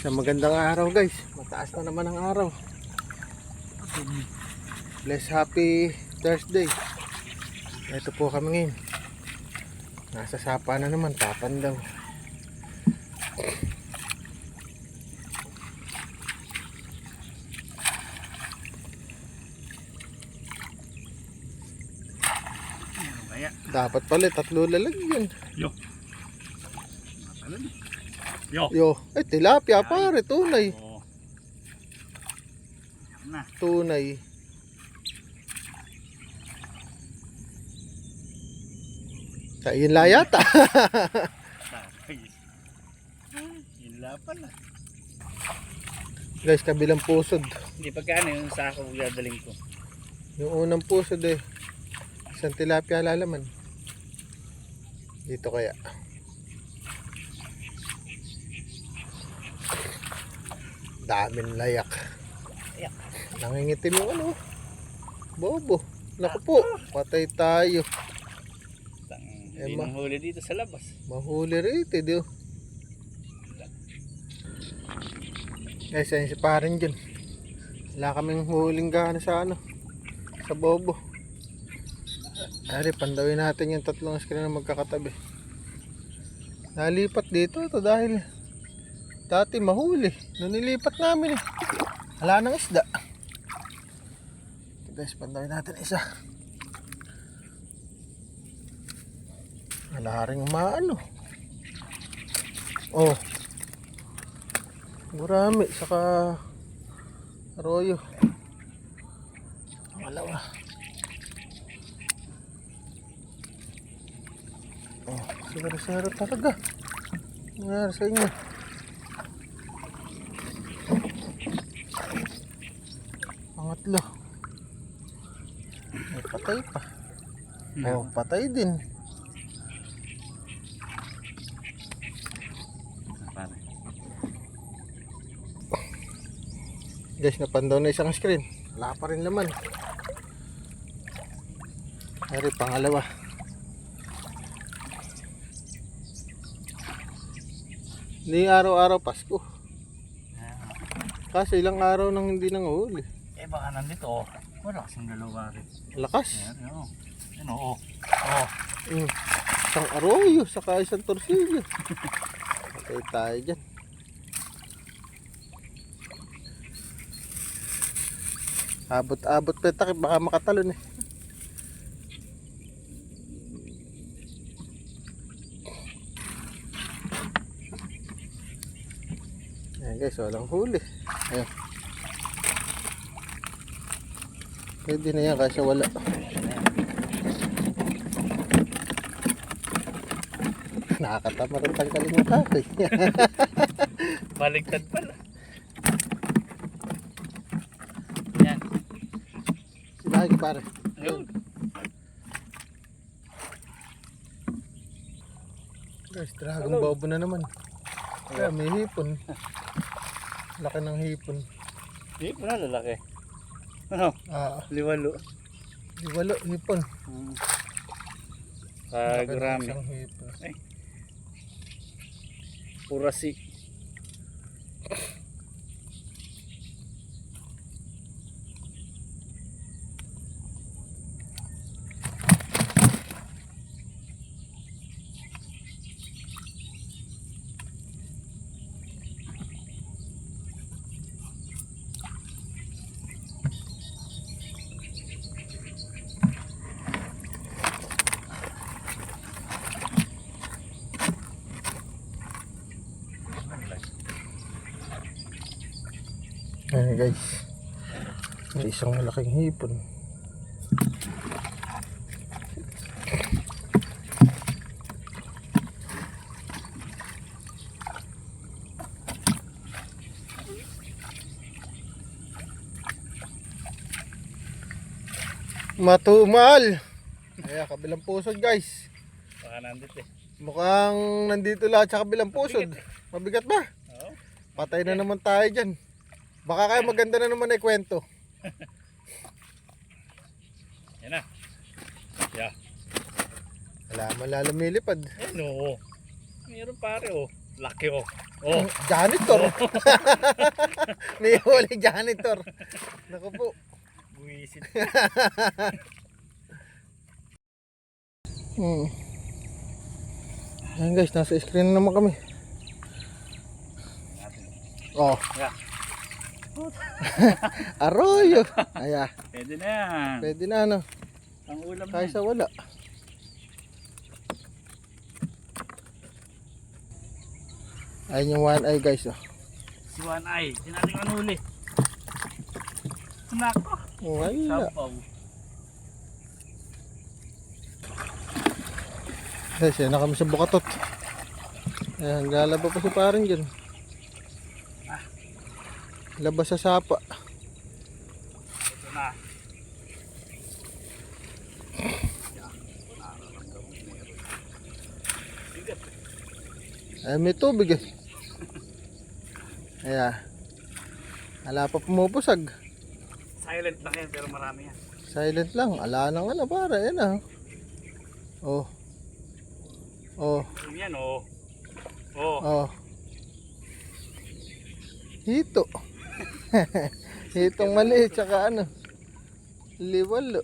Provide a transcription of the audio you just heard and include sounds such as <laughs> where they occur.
Sa magandang araw guys. Mataas na naman ang araw. Bless happy Thursday. Ito po kami ngayon. Nasa sapa na naman. Tapan daw. Dapat pala tatlo lalagyan. yo. Matalan. Yo. Yo, ay tilapia pare. Tunay. Oh. Na. Tunay. Sa yun la yata. Yun lang pala. guys, kabilang pusod. Hindi pagkano yung sako gagaling ko. Yung unang pusod eh. Isang tilapia lalaman. Dito kaya. Daming layak. Layak. Nangingitim yung ano. Bobo. Naku po. Patay tayo. Eh, hindi ma- nang huli dito sa labas. Mahuli rito. Di oh. Guys, ayun si parin dyan. Wala kaming huling gana sa ano. Sa bobo. Ari, pandawin natin yung tatlong screen na magkakatabi. Nalipat dito ito dahil dati mahuli. Nung nilipat namin eh. Wala nang isda. Ito guys, pandawin natin isa. Wala rin maano. Oh. Gurami, saka arroyo. Wala ba? Oh, siguro-siguro talaga. Nangyari sa inyo. Pangatlo. May patay pa. Oh, patay din. Guys, napandaw na isang screen. Wala pa rin laman. Ari, pangalawa. Hindi araw-araw Pasko. Kasi ilang araw nang hindi nangahuli. Eh baka nandito oh. Wala kasing dalawa rin. Lakas. Ayan, ano. Ano oh. Oh. Mm. Isang arroyo, saka isang torsilyo. Patay tayo dyan. Abot-abot pa takip, baka makatalon eh. Ayan guys, walang huli. Ayan. Pwede na yan kasi wala. Nakakatamad ang tanggalin yung kahoy. <laughs> Baligtad pala. Yan. Sinahin pare. Yun. Guys, dragon bobo na naman. Kaya may hipon. Laki ng hipon. Mo na lalaki. Ano? Ah, Liwalo. di walo, hipon. Hmm. Laki ng Kagrami. isang Ayan guys. May isang malaking hipon. Matumal. Ayan, kabilang pusod guys. Baka nandito eh. Mukhang nandito lahat sa kabilang pusod. Mabigat ba? Oo. Patay na naman tayo dyan. Baka kaya maganda na naman ay kwento. <laughs> Yan na. Yeah. Wala man lalo lumilipad. Ayun oo. Meron pare oh. Laki oh. Oh. Janitor. <laughs> May huli janitor. Naku po. Buwisit. Hmm. Ayan guys, nasa screen na naman kami. Oh, Yeah. <laughs> arroyo. Aya, Pwede na yan. pwede na ano. Ang ulam na. Kaysa wala. Ayun yung one eye guys. Oh. Si Ay. Di natin ano uli. Nako. Wala. Sampaw. Guys, yan na kami sa bukatot. Ayan, lalaba pa si parin dyan. Labas sa sapa. Ito na. Ay, may tubig eh. Ayan. Ala pa pumupusag. Silent lang yan pero marami yan. Silent lang. Ala nang ano para. Yan ah. Oh. Oh. Yan oh. Oh. Oh. Hito. <laughs> Hitong maliit tsaka ano. Liwalo.